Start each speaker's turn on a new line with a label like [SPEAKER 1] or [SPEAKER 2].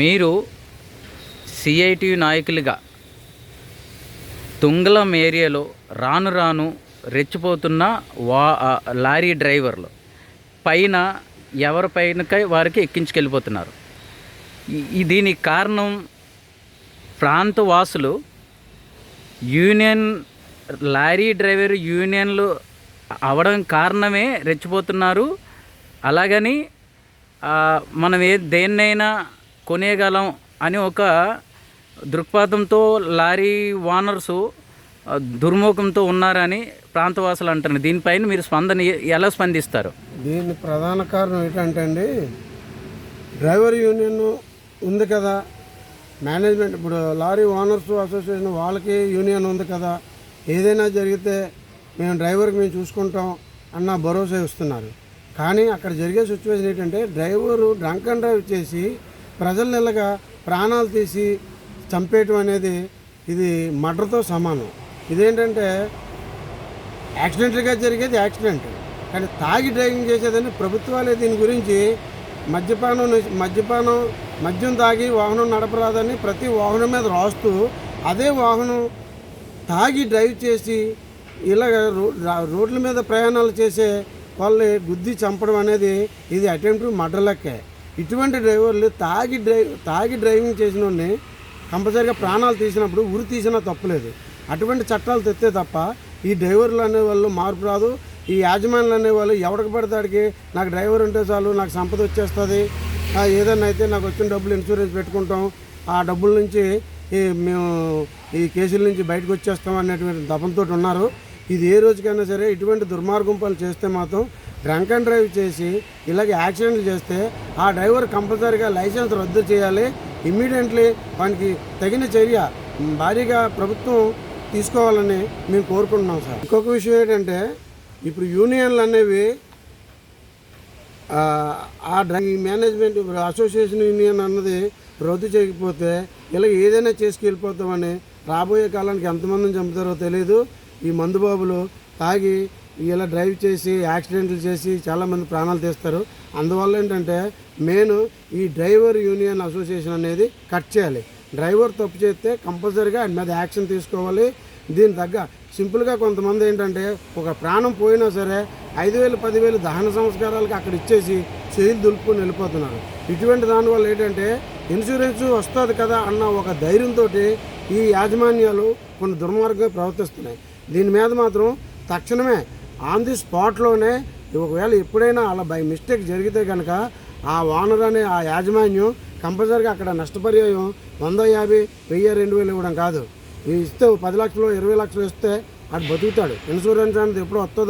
[SPEAKER 1] మీరు సిఐటియు నాయకులుగా తుంగలం ఏరియాలో రాను రాను రెచ్చిపోతున్న వా లారీ డ్రైవర్లు పైన ఎవరి పైనకై వారికి ఎక్కించుకెళ్ళిపోతున్నారు. దీనికి కారణం ప్రాంత వాసులు యూనియన్ లారీ డ్రైవర్ యూనియన్లు అవడం కారణమే రెచ్చిపోతున్నారు. అలాగని మనం ఏ దేన్నైనా కొనేయగలం అని ఒక దృక్పథంతో లారీ ఓనర్సు దుర్ముఖంతో ఉన్నారని ప్రాంతవాసులు అంటున్నారు. దీనిపైన మీరు స్పందన ఎలా స్పందిస్తారు?
[SPEAKER 2] దీని ప్రధాన కారణం ఏంటంటే అండి డ్రైవర్ యూనియన్ ఉంది కదా మేనేజ్మెంట్ ఇప్పుడు లారీ ఓనర్స్ అసోసియేషన్ వాళ్ళకి యూనియన్ ఉంది కదా ఏదైనా జరిగితే మేము డ్రైవర్కి మేము చూసుకుంటాం అన్న భరోసా ఇస్తున్నారు. కానీ అక్కడ జరిగే సిచ్యువేషన్ ఏంటంటే డ్రైవరు డ్రంక్ అండ్ డ్రైవ్ చేసి ప్రజల్ని ఇలాగా ప్రాణాలు తీసి చంపేయటం అనేది ఇది మర్డర్తో సమానం. ఇదేంటంటే యాక్సిడెంట్గా జరిగేది యాక్సిడెంట్. కానీ తాగి డ్రైవింగ్ చేసేదని ప్రభుత్వాలే దీని గురించి మద్యపానం మద్యపానం మద్యం తాగి వాహనం నడపరాదని ప్రతి వాహనం మీద రాస్తూ అదే వాహనం తాగి డ్రైవ్ చేసి ఇలాగ రో- రోడ్ల మీద ప్రయాణాలు చేసే వాళ్ళని గుద్ది చంపడం అనేది ఇది అటెంప్ట్ మర్డర్ లెక్కే. ఇటువంటి డ్రైవర్లు తాగి డ్రైవ్ తాగి డ్రైవింగ్ చేసిన వాడిని ప్రాణాలు తీసినప్పుడు ఉరి తీసినా తప్పలేదు. అటువంటి చట్టాలు తెస్తే తప్ప ఈ డ్రైవర్లు అనే వాళ్ళు మార్పు రాదు. ఈ యాజమాన్యులు అనేవాళ్ళు ఎవరికి పడతాడికి నాకు డ్రైవర్ ఉంటే చాలు నాకు సంపద వచ్చేస్తుంది. ఏదైనా అయితే నాకు వచ్చిన డబ్బులు ఇన్సూరెన్స్ పెట్టుకుంటాం. ఆ డబ్బుల నుంచి ఈ మేము ఈ కేసుల నుంచి బయటకు వచ్చేస్తాం అనేటువంటి దపంతో ఉన్నారు. ఇది ఏ రోజుకైనా సరే ఇటువంటి దుర్మార్గం పనులు చేస్తే మాత్రం డ్రంక్ అండ్ డ్రైవ్ చేసి ఇలాగ యాక్సిడెంట్లు చేస్తే ఆ డ్రైవర్ కంపల్సరీగా లైసెన్స్ రద్దు చేయాలి. ఇమ్మీడియట్లీ వానికి తగిన చర్య భారీగా ప్రభుత్వం తీసుకోవాలని మేము కోరుకుంటున్నాం సార్. ఇంకొక విషయం ఏంటంటే ఇప్పుడు యూనియన్లు అనేవి ఆ, ఆ మేనేజ్మెంట్ ఇప్పుడు అసోసియేషన్ యూనియన్ అన్నది రద్దు చేయకపోతే ఇలా ఏదైనా చేసుకెళ్ళిపోతామని రాబోయే కాలానికి ఎంతమందిని చంపుతారో తెలియదు ఈ మందుబాబులు తాగి ఇలా డ్రైవ్ చేసి యాక్సిడెంట్లు చేసి చాలామంది ప్రాణాలు తీస్తారు. అందువల్ల ఏంటంటే మెయిన్ ఈ డ్రైవర్ యూనియన్ అసోసియేషన్ అనేది కట్ చేయాలి. డ్రైవర్ తప్పు చేస్తే కంపల్సరీగా ఆయన మీద యాక్షన్ తీసుకోవాలి. దీని తగ్గ సింపుల్గా కొంతమంది ఏంటంటే ఒక ప్రాణం పోయినా సరే ఐదు వేలు పదివేలు దహన సంస్కారాలకు అక్కడ ఇచ్చేసి చేతులు దులుపుకొని వెళ్ళిపోతున్నారు. ఇటువంటి దానివల్ల ఏంటంటే ఇన్సూరెన్స్ వస్తుంది కదా అన్న ఒక ధైర్యంతో ఈ యాజమాన్యాలు కొన్ని దుర్మార్గంగా ప్రవర్తిస్తున్నాయి. దీని మీద మాత్రం తక్షణమే ఆన్ ది స్పాట్లోనే ఒకవేళ ఎప్పుడైనా అలా బై మిస్టేక్ జరిగితే కనుక ఆ ఓనర్ అనే ఆ యాజమాన్యం కంపల్సరీగా అక్కడ నష్టపరిహారం వంద యాభై వెయ్యి రెండు వేలు ఇవ్వడం కాదు. ఇస్తే పది లక్షలు ఇరవై లక్షలు ఇస్తే అటు బతుకుతాడు. ఇన్సూరెన్స్ అనేది ఎప్పుడు వస్తుందో